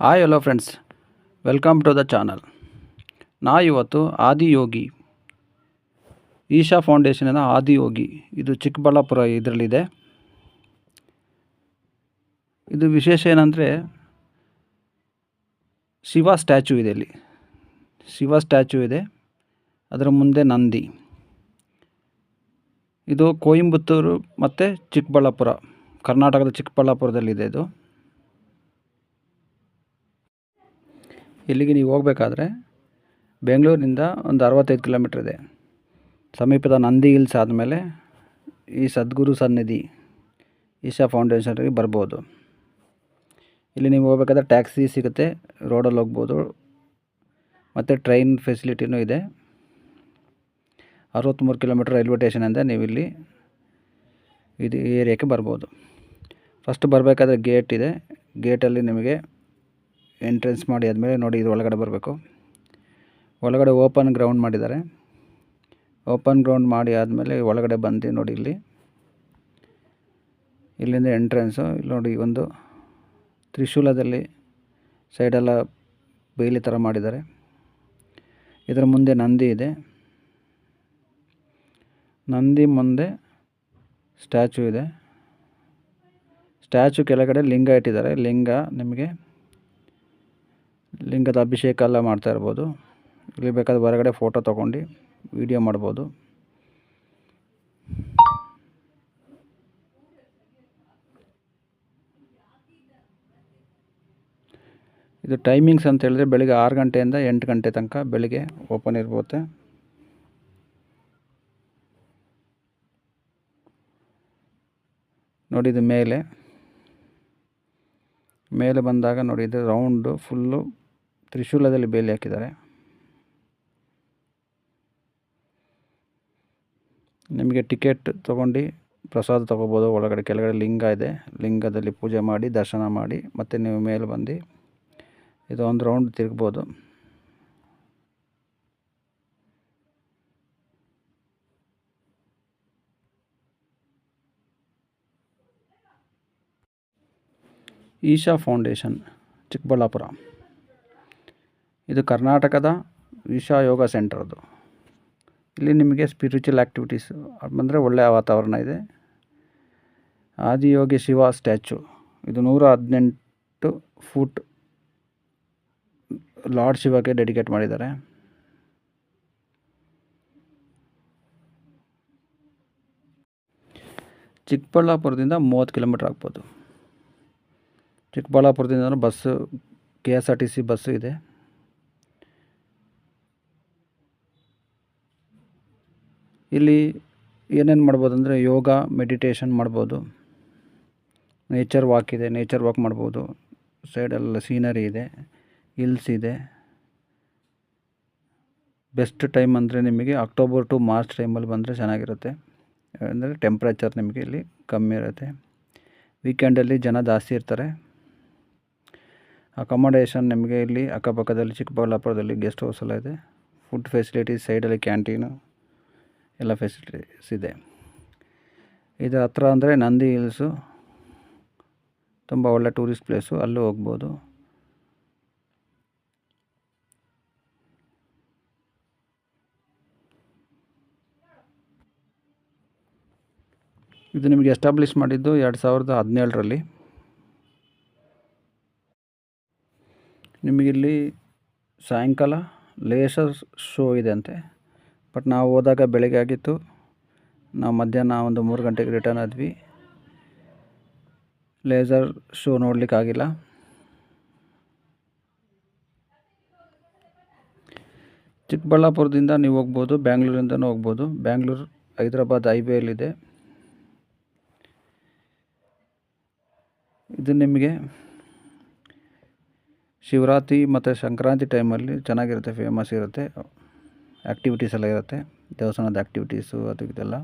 Hi hello friends welcome to the channel ನಾ ಇವತ್ತು ಆದಿಯೋಗಿ ಈಶಾ ಫೌಂಡೇಶನಿನ ಆದಿಯೋಗಿ ಇದು ಚಿಕ್ಕಬಳ್ಳಾಪುರ ಇದರಲ್ಲಿದೆ. ಇದು ವಿಶೇಷ ಏನಂದರೆ, ಶಿವ ಸ್ಟ್ಯಾಚು ಇದೆ ಇಲ್ಲಿ. ಶಿವ ಸ್ಟ್ಯಾಚು ಇದೆ, ಅದರ ಮುಂದೆ ನಂದಿ. ಇದು ಕೋಯಂಬತ್ತೂರು ಮತ್ತು ಚಿಕ್ಕಬಳ್ಳಾಪುರ, ಕರ್ನಾಟಕದ ಚಿಕ್ಕಬಳ್ಳಾಪುರದಲ್ಲಿದೆ ಇದು. ಇಲ್ಲಿಗೆ ನೀವು ಹೋಗಬೇಕಾದ್ರೆ ಬೆಂಗಳೂರಿನಿಂದ ಒಂದು ಅರವತ್ತೈದು ಕಿಲೋಮೀಟ್ರ್ ಇದೆ. ಸಮೀಪದ ನಂದಿ ಹಿಲ್ಸ್ ಆದಮೇಲೆ ಈ ಸದ್ಗುರು ಸನ್ನಿಧಿ ಈಶಾ ಫೌಂಡೇಶನ್ಗೆ ಬರ್ಬೋದು. ಇಲ್ಲಿ ನೀವು ಹೋಗ್ಬೇಕಾದ್ರೆ ಟ್ಯಾಕ್ಸಿ ಸಿಗುತ್ತೆ, ರೋಡಲ್ಲಿ ಹೋಗ್ಬೋದು, ಮತ್ತು ಟ್ರೈನ್ ಫೆಸಿಲಿಟಿನೂ ಇದೆ. ಅರವತ್ತ್ಮೂರು ಕಿಲೋಮೀಟ್ರ್ ರೈಲ್ವೆ ಸ್ಟೇಷನಿಂದ ನೀವು ಇಲ್ಲಿ ಇದು ಏರಿಯಾಕ್ಕೆ ಬರ್ಬೋದು. ಫಸ್ಟ್ ಬರಬೇಕಾದ್ರೆ ಗೇಟ್ ಇದೆ, ಗೇಟಲ್ಲಿ ನಿಮಗೆ ಎಂಟ್ರೆನ್ಸ್ ಮಾಡಿ ಆದಮೇಲೆ ನೋಡಿ ಇದು ಒಳಗಡೆ ಬರಬೇಕು. ಒಳಗಡೆ ಓಪನ್ ಗ್ರೌಂಡ್ ಮಾಡಿದ್ದಾರೆ. ಓಪನ್ ಗ್ರೌಂಡ್ ಮಾಡಿ ಆದಮೇಲೆ ಒಳಗಡೆ ಬಂದು ನೋಡಿ ಇಲ್ಲಿ. ಇಲ್ಲಿಂದ ಎಂಟ್ರೆನ್ಸು ಇಲ್ಲಿ ನೋಡಿ ಒಂದು ತ್ರಿಶೂಲದಲ್ಲಿ ಸೈಡೆಲ್ಲ ಬೇಲಿ ಥರ ಮಾಡಿದ್ದಾರೆ. ಇದರ ಮುಂದೆ ನಂದಿ ಇದೆ. ನಂದಿ ಮುಂದೆ ಸ್ಟ್ಯಾಚು ಇದೆ. ಸ್ಟ್ಯಾಚು ಕೆಳಗಡೆ ಲಿಂಗ ಇಟ್ಟಿದ್ದಾರೆ. ಲಿಂಗ ನಿಮಗೆ ಲಿಂಗದ ಅಭಿಷೇಕ ಎಲ್ಲ ಮಾಡ್ತಾ ಇರ್ಬೋದು. ಇಲ್ಲಿ ಬೇಕಾದ ಹೊರಗಡೆ ಫೋಟೋ ತೊಗೊಂಡು ವಿಡಿಯೋ ಮಾಡ್ಬೋದು. ಇದು ಟೈಮಿಂಗ್ಸ್ ಅಂತ ಹೇಳಿದ್ರೆ ಬೆಳಿಗ್ಗೆ ಆರು ಗಂಟೆಯಿಂದ ಎಂಟು ಗಂಟೆ ತನಕ ಬೆಳಿಗ್ಗೆ ಓಪನ್ ಇರ್ಬೋದು. ನೋಡಿ ಇದು ಮೇಲೆ. ಮೇಲೆ ಬಂದಾಗ ನೋಡಿ ಇದು ರೌಂಡು ಫುಲ್ಲು ತ್ರಿಶೂಲದಲ್ಲಿ ಬೇಲಿ ಹಾಕಿದ್ದಾರೆ. ನಿಮಗೆ ಟಿಕೆಟ್ ತೊಗೊಂಡು ಪ್ರಸಾದ ತೊಗೋಬೋದು. ಒಳಗಡೆ ಕೆಳಗಡೆ ಲಿಂಗ ಇದೆ. ಲಿಂಗದಲ್ಲಿ ಪೂಜೆ ಮಾಡಿ, ದರ್ಶನ ಮಾಡಿ, ಮತ್ತು ನೀವು ಮೇಲೆ ಬಂದು ಇದು ಒಂದು ರೌಂಡ್ ತಿರುಗ್ಬೋದು. ಈಶಾ ಫೌಂಡೇಶನ್, ಚಿಕ್ಕಬಳ್ಳಾಪುರ. ಇದು ಕರ್ನಾಟಕದ ವಿಶಾ ಯೋಗ ಸೆಂಟರ್ದು ಇಲ್ಲಿ ನಿಮಗೆ ಸ್ಪಿರಿಚುವಲ್ ಆ್ಯಕ್ಟಿವಿಟೀಸ್ ಅಂದರೆ ಒಳ್ಳೆಯ ವಾತಾವರಣ ಇದೆ. ಆದಿಯೋಗಿ ಶಿವ ಸ್ಟ್ಯಾಚು. ಇದು ನೂರ ಹದಿನೆಂಟು ಫೂಟ್ ಲಾರ್ಡ್ ಶಿವಗೆ ಡೆಡಿಕೇಟ್ ಮಾಡಿದ್ದಾರೆ. ಚಿಕ್ಕಬಳ್ಳಾಪುರದಿಂದ ಮೂವತ್ತು ಕಿಲೋಮೀಟ್ರ್ ಆಗ್ಬೋದು. ಚಿಕ್ಕಬಳ್ಳಾಪುರದಿಂದ bus, K S R T C bus ಇದೆ. ಇಲ್ಲಿ ಏನೇನು ಮಾಡ್ಬೋದು ಅಂದರೆ ಯೋಗ ಮೆಡಿಟೇಷನ್ ಮಾಡ್ಬೋದು. ನೇಚರ್ ವಾಕ್ ಇದೆ ನೇಚರ್ ವಾಕ್ ಮಾಡ್ಬೋದು. ಸೈಡೆಲ್ಲ ಸೀನರಿ ಇದೆ ಹಿಲ್ಸ್ ಇದೆ. ಬೆಸ್ಟ್ ಟೈಮ್ ಅಂದರೆ ನಿಮಗೆ ಅಕ್ಟೋಬರ್ ಟು ಮಾರ್ಚ್ ಟೈಮಲ್ಲಿ ಬಂದರೆ ಚೆನ್ನಾಗಿರುತ್ತೆ. ಅಂದರೆ ಟೆಂಪ್ರೇಚರ್ ನಿಮಗೆ ಇಲ್ಲಿ ಕಮ್ಮಿ ಇರುತ್ತೆ. ವೀಕೆಂಡಲ್ಲಿ ಜನ ಜಾಸ್ತಿ ಇರ್ತಾರೆ. ಅಕಾಮಡೇಷನ್ ನಿಮಗೆ ಇಲ್ಲಿ ಅಕ್ಕಪಕ್ಕದಲ್ಲಿ ಚಿಕ್ಕಬಳ್ಳಾಪುರದಲ್ಲಿ ಗೆಸ್ಟ್ ಹೌಸ್ ಇದೆ. ಫುಡ್ ಫೆಸಿಲಿಟೀಸ್ ಸೈಡಲ್ಲಿ ಕ್ಯಾಂಟೀನು ಎಲ್ಲ ಫೆಸಿಲಿಟೀಸ್ ಇದೆ. ಇದು ಹತ್ರ ಅಂದರೆ ನಂದಿ ಹಿಲ್ಸು ತುಂಬ ಒಳ್ಳೆ ಟೂರಿಸ್ಟ್ ಪ್ಲೇಸು ಅಲ್ಲೂ ಹೋಗ್ಬೋದು. ಇದು ನಿಮಗೆ ಎಸ್ಟಾಬ್ಲಿಷ್ ಮಾಡಿದ್ದು ಎರಡು ಸಾವಿರದ ಹದಿನೇಳರಲ್ಲಿ. ನಿಮಗಿಲ್ಲಿ ಸಾಯಂಕಾಲ ಲೇಸರ್ ಶೋ ಇದೆ ಅಂತೆ. ಬಟ್ ನಾವು ಹೋದಾಗ ಬೆಳಗ್ಗೆ ಆಗಿತ್ತು. ನಾವು ಮಧ್ಯಾಹ್ನ ಒಂದು ಮೂರು ಗಂಟೆಗೆ ರಿಟರ್ನ್ ಆದ್ವಿ. ಲೇಸರ್ ಶೋ ನೋಡಲಿಕ್ಕಾಗಿಲ್ಲ ಚಿಕ್ಕಬಳ್ಳಾಪುರದಿಂದ ನೀವು ಹೋಗ್ಬೋದು, ಬ್ಯಾಂಗ್ಳೂರಿಂದನೂ ಹೋಗ್ಬೋದು. ಬ್ಯಾಂಗ್ಳೂರು ಹೈದ್ರಾಬಾದ್ ಹೈವೇಲಿದೆ ಇದು ನಿಮಗೆ ಶಿವರಾತ್ರಿ ಮತ್ತು ಸಂಕ್ರಾಂತಿ ಟೈಮಲ್ಲಿ ಚೆನ್ನಾಗಿರುತ್ತೆ ಫೇಮಸ್ ಇರುತ್ತೆ. ಆ್ಯಕ್ಟಿವಿಟೀಸ್ ಎಲ್ಲ ಇರುತ್ತೆ. ದೇವಸ್ಥಾನದ ಆ್ಯಕ್ಟಿವಿಟೀಸು ಅದು ಇದೆಲ್ಲ.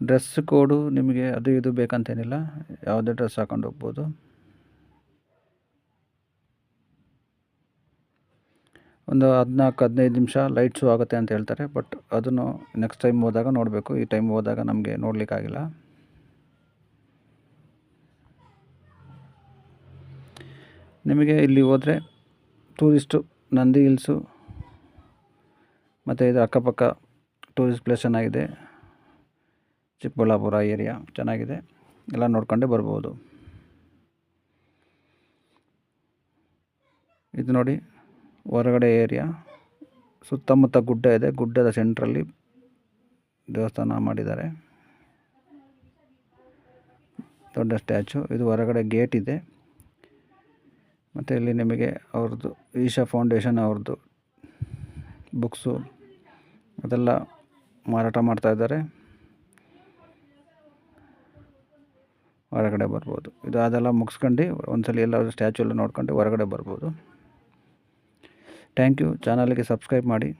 ಡ್ರೆಸ್ ಕೋಡು ನಿಮಗೆ ಅದು ಇದು ಬೇಕಂತೇನಿಲ್ಲ. ಯಾವುದೇ ಡ್ರೆಸ್ ಹಾಕೊಂಡು ಹೋಗ್ಬೋದು. ಒಂದು ಹದಿನಾಲ್ಕು, ಹದಿನೈದು ನಿಮಿಷ ಲೈಟ್ಸು ಆಗುತ್ತೆ ಅಂತ ಹೇಳ್ತಾರೆ. ಬಟ್ ಅದನ್ನು ನೆಕ್ಸ್ಟ್ ಟೈಮ್ ಹೋದಾಗ ನೋಡಬೇಕು. ಈ ಟೈಮ್ ಹೋದಾಗ ನಮಗೆ ನೋಡಲಿಕ್ಕಾಗಿಲ್ಲ ನಿಮಗೆ ಇಲ್ಲಿ ಹೋದರೆ ಟೂರಿಸ್ಟು ನಂದಿ, ಹಿಲ್ಸು ಮತ್ತು ಇದು ಅಕ್ಕಪಕ್ಕ ಟೂರಿಸ್ಟ್ ಪ್ಲೇಸ್ ಚೆನ್ನಾಗಿದೆ. ಚಿಕ್ಕಬಳ್ಳಾಪುರ ಏರಿಯಾ ಚೆನ್ನಾಗಿದೆ. ಎಲ್ಲ ನೋಡ್ಕೊಂಡೇ ಬರ್ಬೋದು. ಇದು ನೋಡಿ ಹೊರಗಡೆ ಏರಿಯಾ ಸುತ್ತಮುತ್ತ ಗುಡ್ಡ ಇದೆ. ಗುಡ್ಡದ ಸೆಂಟ್ರಲ್ಲಿ ದೇವಸ್ಥಾನ ಮಾಡಿದ್ದಾರೆ. ದೊಡ್ಡ ಸ್ಟ್ಯಾಚು ಇದು ಹೊರಗಡೆ ಗೇಟ್ ಇದೆ. ಮತ್ತು ಇಲ್ಲಿ ನಿಮಗೆ ಅವ್ರದ್ದು ಈಶಾ ಫೌಂಡೇಶನ್ ಅವ್ರದ್ದು ಬುಕ್ಸು ಅದೆಲ್ಲ ಮಾರಾಟ ಮಾಡ್ತಾಯಿದ್ದಾರೆ ಹೊರಗಡೆ ಬರ್ಬೋದು. ಇದು ಅದೆಲ್ಲ ಮುಗಿಸ್ಕೊಂಡು ಒಂದ್ಸಲ ಎಲ್ಲ ಸ್ಟ್ಯಾಚು ಎಲ್ಲ ನೋಡ್ಕೊಂಡು ಹೊರಗಡೆ ಬರ್ಬೋದು. Thank you. ಚಾನಲ್ಗೆ ಸಬ್ಸ್ಕ್ರೈಬ್ ಮಾಡಿ.